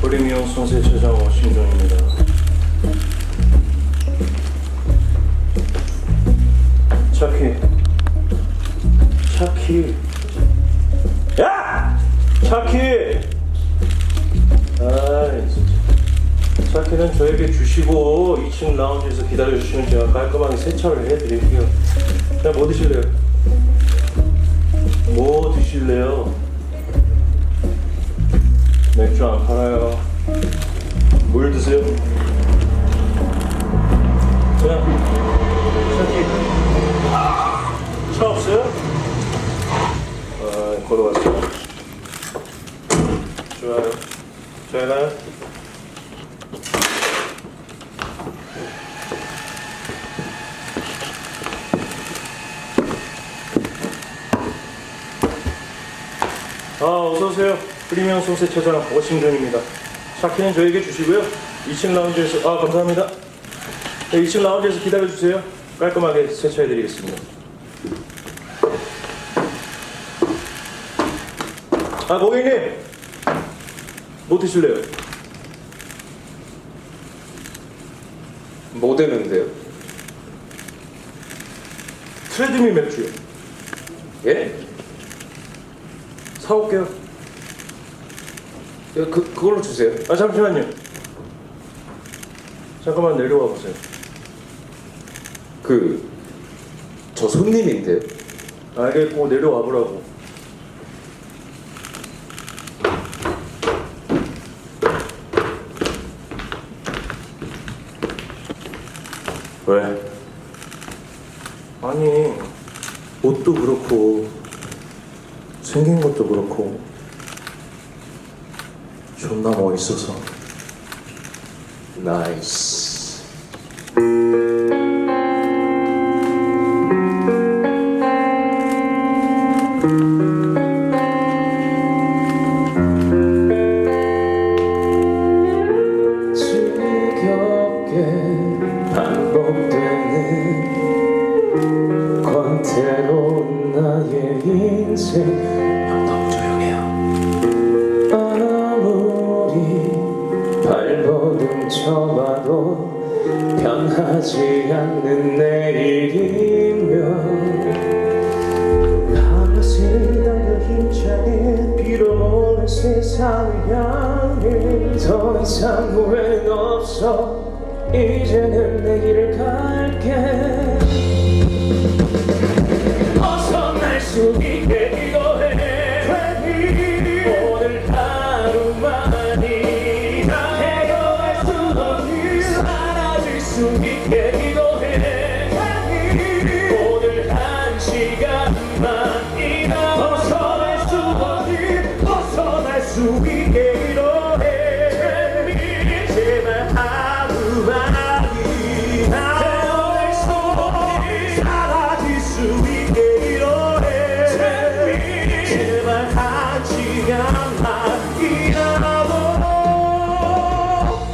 프리미엄 손세 최장 워싱턴입니다. 차키, 차키, 야, 차키. 진짜. 차키는 저에게 주시고 2층 라운지에서 기다려 주시면 제가 깔끔하게 세차를 해드릴게요. 자, 뭐 드실래요? 뭐 드실래요? 맥주 안 팔아요. 물 드세요. 그냥 저기 차 없어요? 아 걸어왔어요. 좋아요. 잘 가요. 아 어서 오세요. 프리미엄 소세 차장 워싱턴입니다. 차키는 저에게 주시고요. 2층 라운지에서 아 감사합니다. 네, 2층 라운지에서 기다려 주세요. 깔끔하게 세차해 드리겠습니다. 아 고객님 뭐 드실래요? 뭐 되는데요? 트레드밀 맥주요. 예? 사올게요. 그, 그걸로 주세요. 아 잠시만요. 잠깐만 내려와 보세요. 그, 저 손님인데요. 알겠고 내려와 보라고. 왜? 아니 옷도 그렇고 생긴 것도 그렇고 존나 멋있어서 나이스. 지겹게 반복되는 권태로운 나의 인생 변하지 않는 내일이면 밤새 달려 힘차게 빌어오는 세상을 향해. 더 이상 후회는 없어. 이제는 내 길을 갈게. 어서 날수 있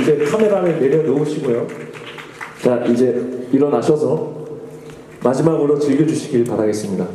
이제 카메라를 내려놓으시고요. 자, 이제 일어나셔서 마지막으로 즐겨주시길 바라겠습니다.